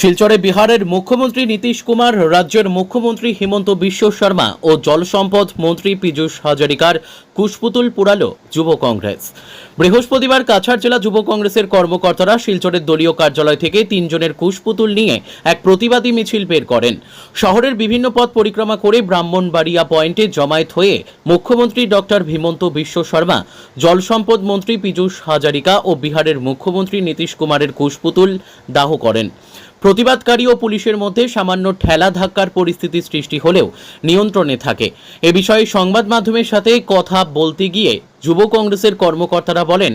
শিলচরে বিহারের মুখ্যমন্ত্রী নীতিশ কুমার, রাজ্যের মুখ্যমন্ত্রী হিমন্ত বিশ্ব শর্মা ও জলসম্পদ মন্ত্রী পীযূষ হাজারিকার কুশপুতুল পুরালো যুব কংগ্রেস। বৃহস্পতিবার কাছাড় জেলা যুব কংগ্রেসের কর্মকর্তারা শিলচরের দলীয় কার্যালয় থেকে তিনজনের কুশপুতুল নিয়ে এক প্রতিবাদী মিছিল বের করেন। শহরের বিভিন্ন পথ পরিক্রমা করে ব্রাহ্মণবাড়িয়া পয়েন্টে জমায়েত হয়ে মুখ্যমন্ত্রী ডক্টর হিমন্ত বিশ্ব শর্মা জলসম্পদ মন্ত্রী পীযূষ হাজারিকা ও বিহারের মুখ্যমন্ত্রী নীতিশ কুমারের কুশপুতুল দাহ করেন। প্রতিবাদকারী ও পুলিশের মধ্যে সামান্য ঠেলা ধাক্কার পরিস্থিতি সৃষ্টি হলেও নিয়ন্ত্রণে থাকে। এ বিষয়ে সংবাদ মাধ্যমের সাথে কথা বলতে গিয়ে যুব কংগ্রেসের কর্মকর্তারা বলেন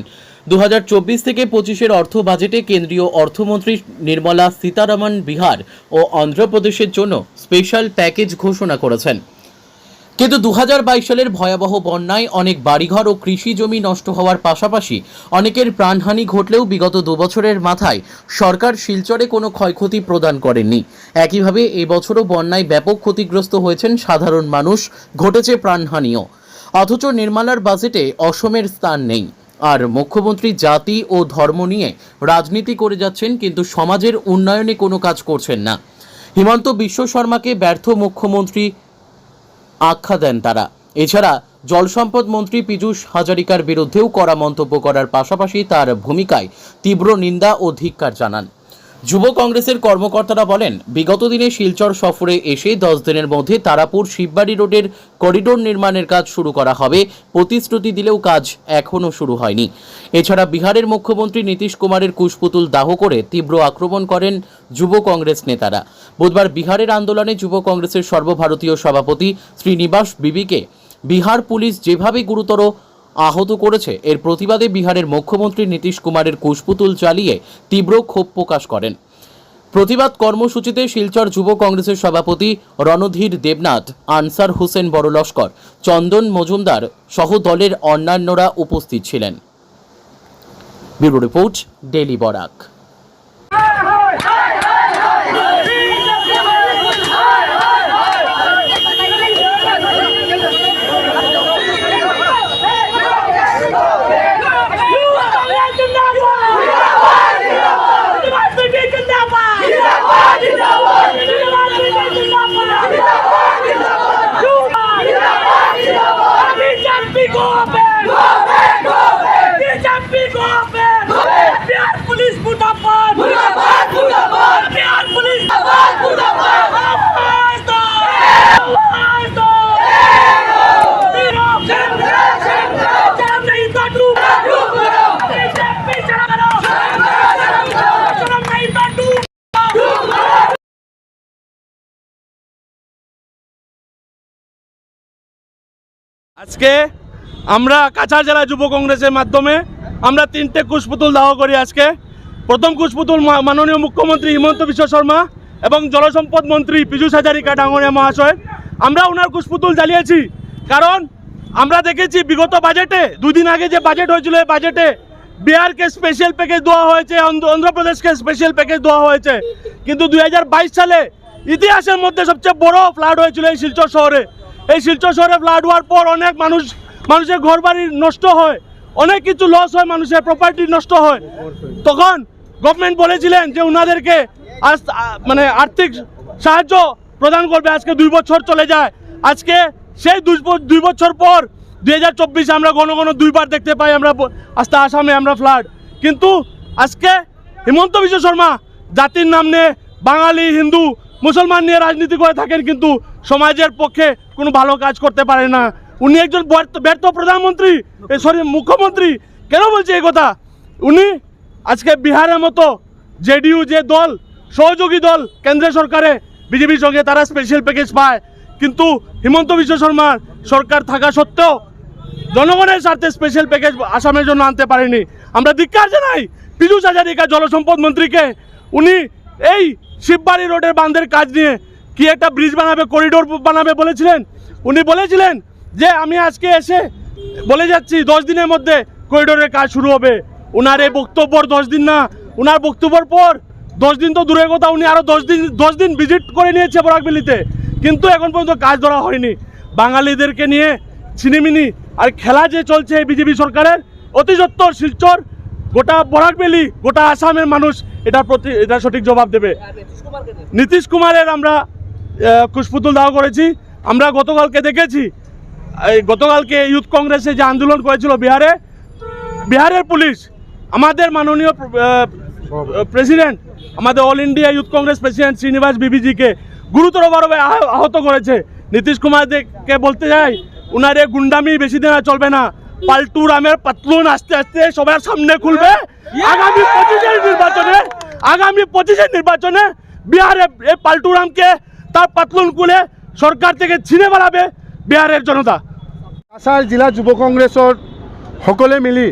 দু হাজার চব্বিশ থেকে পঁচিশের অর্থ বাজেটে কেন্দ্রীয় অর্থমন্ত্রী নির্মলা সীতারামন বিহার ও অন্ধ্রপ্রদেশের জন্য স্পেশাল প্যাকেজ ঘোষণা করেছেন। কিন্তু দু হাজার বাইশ সালের ভয়াবহ বন্যায় অনেক বাড়িঘর ও কৃষি জমি নষ্ট হওয়ার পাশাপাশি অনেকের প্রাণহানি ঘটলেও বিগত দুবছরের মাথায় সরকার শিলচরে কোনো ক্ষয়ক্ষতি প্রদান করেননি। একইভাবে এবছরও বন্যায় ব্যাপক ক্ষতিগ্রস্ত হয়েছেন সাধারণ মানুষ, ঘটেছে প্রাণহানিও। অথচ নির্মালার বাজেটে অসমের স্থান নেই। আর মুখ্যমন্ত্রী জাতি ও ধর্ম নিয়ে রাজনীতি করে যাচ্ছেন কিন্তু সমাজের উন্নয়নে কোনো কাজ করছেন না। হিমন্ত বিশ্ব শর্মাকে ব্যর্থ মুখ্যমন্ত্রী আখ্যা দেন তারা। এছাড়া জলসম্পদ মন্ত্রী পীযূষ হাজারিকার বিরুদ্ধেও কড়া মন্তব্য করার পাশাপাশি তার ভূমিকায় তীব্র নিন্দা ও ধিক্কার জানান। যুব কংগ্রেসের কর্মকর্তারা বলেন, বিগত দিনে শিলচর সফরে এসে দশ দিনের মধ্যে তারাপুর শিববাড়ি রোডের করিডোর নির্মাণের কাজ শুরু করা হবে। প্রতিশ্রুতি দিলেও কাজ এখনও শুরু হয়নি। এছাড়া বিহারের মুখ্যমন্ত্রী নীতিশ কুমারের কুশপুতুল দাহ করে তীব্র আক্রমণ করেন যুব কংগ্রেস নেতারা। বুধবার বিহারের আন্দোলনে যুব কংগ্রেসের সর্বভারতীয় সভাপতি শ্রীনিবাস বিবিকে বিহার পুলিশ যেভাবে গুরুতর আহত করেছে। এর প্রতিবাদে বিহারের মুখ্যমন্ত্রী নীতিশ কুমারের কুশপুতুল চালিয়ে তীব্র ক্ষোভ প্রকাশ করেন। প্রতিবাদ কর্মসূচিতে শিলচর যুব কংগ্রেসের সভাপতি রণধীর দেবনাথ, আনসার হোসেন বড় লস্কর চন্দন মজুমদার সহ দলের অন্যান্যরা উপস্থিত ছিলেন। Bureau report daily Barak. আজকে আমরা কাছাড় জেলা যুব কংগ্রেসের মাধ্যমে আমরা তিনটে কুশপুতুল দাহ করি আজকে। প্রথম কুশপুতুল মাননীয় মুখ্যমন্ত্রী হিমন্ত বিশ্ব শর্মা এবং জলসম্পদ মন্ত্রী পীযূষ হাজারিকা ডাঙরিয়া মহাশয়। আমরা ওনার কুশপুতুল জ্বালিয়েছি। কারণ আমরা দেখেছি বিগত বাজেটে, দুদিন আগে যে বাজেট হয়েছিল এই বাজেটে বিহারকে স্পেশাল প্যাকেজ দেওয়া হয়েছে অন্ধ্রপ্রদেশকে স্পেশাল প্যাকেজ দেওয়া হয়েছে। কিন্তু দুই হাজার বাইশ সালে ইতিহাসের মধ্যে সবচেয়ে বড় ফ্লাড হয়েছিল এই শিলচর শহরে। এই শিলচর শহরে ফ্লাড হওয়ার পর অনেক মানুষ, মানুষের ঘর বাড়ি নষ্ট হয়। অনেক কিছু লস হয়, মানুষের প্রপার্টি নষ্ট হয়। তখন গভর্নমেন্ট বলেছিলেন যে ওনাদেরকে আজ মানে আর্থিক সাহায্য প্রদান করবে, আজকে দুই বছর চলে যায়। আজকে সেই দুই বছর পর দুই হাজার চব্বিশে আমরা ঘন ঘন দুইবার দেখতে পাই আমরা আস্তে আসামে আমরা ফ্লাড কিন্তু আজকে হিমন্ত বিশ্ব শর্মা জাতির নাম নিয়ে বাঙালি, হিন্দু, মুসলমান নিয়ে রাজনীতি করে থাকেন কিন্তু সমাজের পক্ষে কোনো ভালো কাজ করতে পারে না। উনি একজন ব্যর্থ প্রধানমন্ত্রী সরি মুখ্যমন্ত্রী। কেন বলছে এই কথা? উনি আজকে বিহারের মতো জেডিইউ যে দল, সহযোগী দল কেন্দ্রীয় সরকারে, বিজেপির সঙ্গে তারা স্পেশাল প্যাকেজ পায়। কিন্তু হিমন্ত বিশ্ব শর্মার সরকার থাকা সত্ত্বেও জনগণের স্বার্থে স্পেশাল প্যাকেজ আসামের জন্য আনতে পারেনি। আমরা ধিক্কার জানাই পীযূষ হাজারিকা জলসম্পদ মন্ত্রীকে। উনি এই শিববাড়ি রোডের বাঁধের কাজ নিয়ে কি একটা ব্রিজ বানাবে করিডোর বানাবে বলেছিলেন? উনি বলেছিলেন যে আমি আজকে এসে বলে যাচ্ছি, দশ দিনের মধ্যে করিডোরের কাজ শুরু হবে। ওনার এই বক্তব্যর দশ দিন না, উনার বক্তব্যর পর দশ দিন তো দূরের কথা, উনি আরও দশ দিন দশ দিন ভিজিট করে নিয়েছে বরাকবেলিতে। কিন্তু এখন পর্যন্ত কাজ ধরা হয়নি। বাঙালিদেরকে নিয়ে ছিনিমিনি আর খেলা যে চলছে বিজেপি সরকারের, অতি সত্তর শিলচর, গোটা বরাকবেলি, গোটা আসামের মানুষ এটার প্রতি এটা সঠিক জবাব দেবে। নীতিশ কুমারের আমরা কুশপুতুল দাহ করেছি। আমরা গতকালকে দেখেছি, এই গতকালকে ইউথ কংগ্রেসে যে আন্দোলন করেছিল বিহারে, বিহারের পুলিশ, আমাদের মাননীয় প্রেসিডেন্ট, আমাদের All India Youth Congress president Srinivas বিবিজিকে গুরুতরভাবে আহ- আহত করেছে। নীতিশ কুমারকে বলতে চাই, উনার গুন্ডামি বেশি দিন চলবে না। পাল্টু রামের পাতলুন আস্তে আস্তে সবার সামনে খুলবে। আগামী পঁচিশের নির্বাচনে আগামী পঁচিশের নির্বাচনে বিহারে এই পাল্টু রামকে তার পাতলুন খুলে সরকার থেকে ছিনে বেড়াবে বিহারের জনতা। কাছাৰ জিলা যুৱ কংগ্ৰেছৰ সকলোৱে মিলি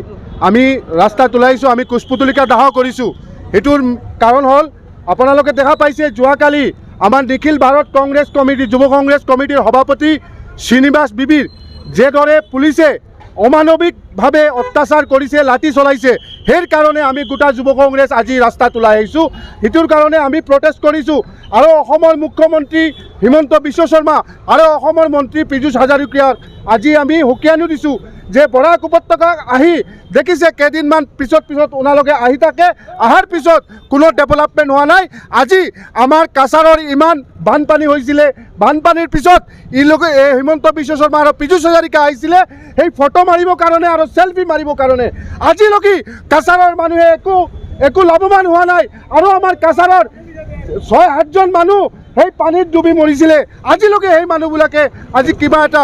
আমি ৰাস্তাত ওলাইছোঁ আমি কুশপুতলিকা দাহ কৰিছোঁ। সেইটোৰ কাৰণ হ'ল আপোনালোকে দেখা পাইছে যোৱাকালি আমাৰ নিখিল ভাৰত কংগ্ৰেছ কমিটি যুৱ কংগ্ৰেছ কমিটিৰ সভাপতি শ্ৰীনিবাস বিবিৰ যিদৰে পুলিচে অমানবিক অমানৱিকভাৱে অত্যাচাৰ কৰিছে, লাঠি চলাইছে। সেই কাৰণে আমি গোটা যুৱ কংগ্ৰেছ আজি ৰাস্তাত ওলাই আহিছোঁ। সেইটোৰ কাৰণে আমি প্ৰটেষ্ট কৰিছোঁ। আৰু অসমৰ মুখ্যমন্ত্ৰী হিমন্ত বিশ্ব শৰ্মা আৰু অসমৰ মন্ত্ৰী পীযুষ হাজৰিকাক আজি আমি সকীয়ানো দিছোঁ যে বৰাক উপত্যকা আহি দেখিছে কেইদিনমান পিছত পিছত আপোনালোকে আহি থাকে। অহাৰ পিছত কোনো ডেভেলপমেণ্ট হোৱা নাই। আজি আমাৰ কাছাৰৰ ইমান বানপানী হৈছিলে। বানপানীৰ পিছত ই লোকে হিমন্ত বিশ্ব শৰ্মা আৰু পীযুষ হাজৰিকা আহিছিলে। সেই ফটো মাৰিবৰ কাৰণে আৰু চেলফি মাৰিবৰ কাৰণে। আজিলৈকে কাছাৰৰ মানুহে একো একো লাভৱান হোৱা নাই আৰু আমাৰ কাছাৰৰ ছয় সাতজন মানুহ সেই পানীত ডুবি মৰিছিলে। আজিলৈকে সেই মানুহবিলাকে আজি কিবা এটা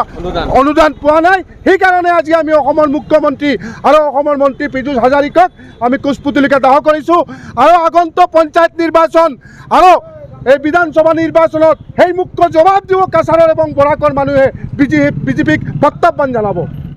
অনুদান। পোৱা নাই। সেইকাৰণে আজি আমি অসমৰ মুখ্যমন্ত্ৰী আৰু অসমৰ মন্ত্ৰী পীযুষ হাজৰিকাক আমি কুশপুতলিকা দাহ কৰিছোঁ। আৰু আগন্তুক পঞ্চায়ত নিৰ্বাচন আৰু এই বিধানসভা নিৰ্বাচনত সেই মুখ্য জবাব দিব কাছাৰৰ এবং বৰাকৰ মানুহে। বিজেপিক প্ৰত্যাহ্বান জনাব।